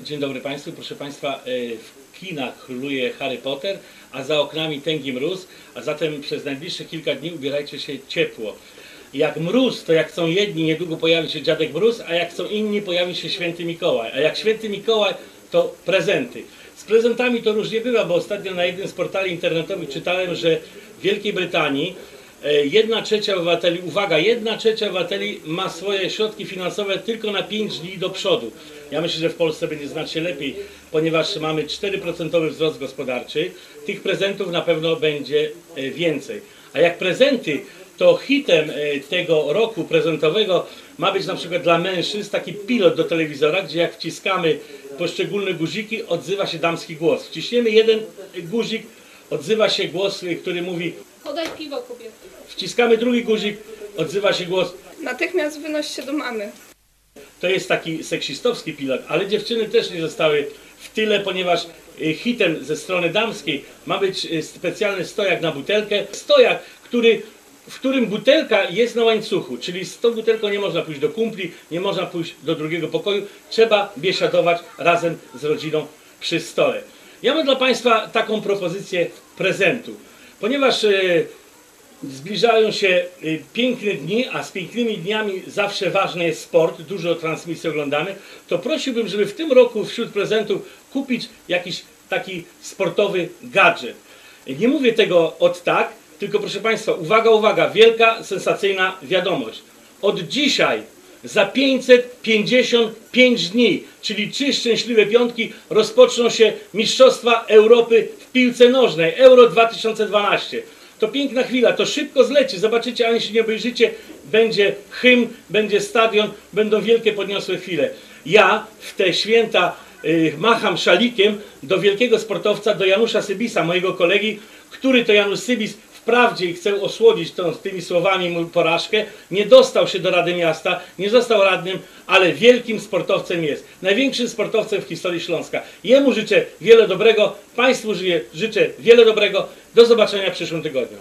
Dzień dobry Państwu. Proszę Państwa, y, w kinach króluje Harry Potter, a za oknami tęgi mróz, a zatem przez najbliższe kilka dni ubierajcie się ciepło. Jak mróz, to jak są jedni, niedługo pojawi się dziadek mróz, a jak są inni, pojawi się święty Mikołaj. A jak święty Mikołaj, to prezenty. Z prezentami to różnie bywa, bo ostatnio na jednym z portali internetowych czytałem, że w Wielkiej Brytanii jedna trzecia obywateli, uwaga, jedna trzecia obywateli ma swoje środki finansowe tylko na 5 dni do przodu. Ja myślę, że w Polsce będzie znacznie lepiej, ponieważ mamy 4% wzrost gospodarczy. Tych prezentów na pewno będzie e, więcej. A jak prezenty, to hitem e, tego roku prezentowego ma być na przykład dla mężczyzn taki pilot do telewizora, gdzie jak wciskamy poszczególne guziki, odzywa się damski głos. Wciśniemy jeden guzik, odzywa się głos, który mówi Podaj piwo kobiety. Wciskamy drugi guzik, odzywa się głos. Natychmiast wynoś się do mamy. To jest taki seksistowski pilot, ale dziewczyny też nie zostały w tyle, ponieważ y, hitem ze strony damskiej ma być y, specjalny stojak na butelkę. Stojak, który, w którym butelka jest na łańcuchu, czyli z tą butelką nie można pójść do kumpli, nie można pójść do drugiego pokoju. Trzeba biesiadować razem z rodziną przy stole. Ja mam dla Państwa taką propozycję prezentu. Ponieważ y, Zbliżają się y, piękne dni, a z pięknymi dniami zawsze ważny jest sport, dużo transmisji oglądanych, to prosiłbym, żeby w tym roku wśród prezentów kupić jakiś taki sportowy gadżet. Nie mówię tego od tak, tylko proszę Państwa, uwaga, uwaga, wielka, sensacyjna wiadomość. Od dzisiaj za 555 dni, czyli trzy szczęśliwe piątki, rozpoczną się Mistrzostwa Europy w piłce nożnej, Euro 2012. To piękna chwila, to szybko zleci. Zobaczycie, a jeśli nie obejrzycie, będzie hymn, będzie stadion, będą wielkie podniosłe chwile. Ja w te święta y, macham szalikiem do wielkiego sportowca, do Janusza Sybisa, mojego kolegi, który to Janusz Sybis wprawdzie i chcę osłodzić tą, tymi słowami mu porażkę, nie dostał się do Rady Miasta, nie został radnym, ale wielkim sportowcem jest. Największym sportowcem w historii Śląska. Jemu życzę wiele dobrego, Państwu życzę wiele dobrego. Do zobaczenia w przyszłym tygodniu.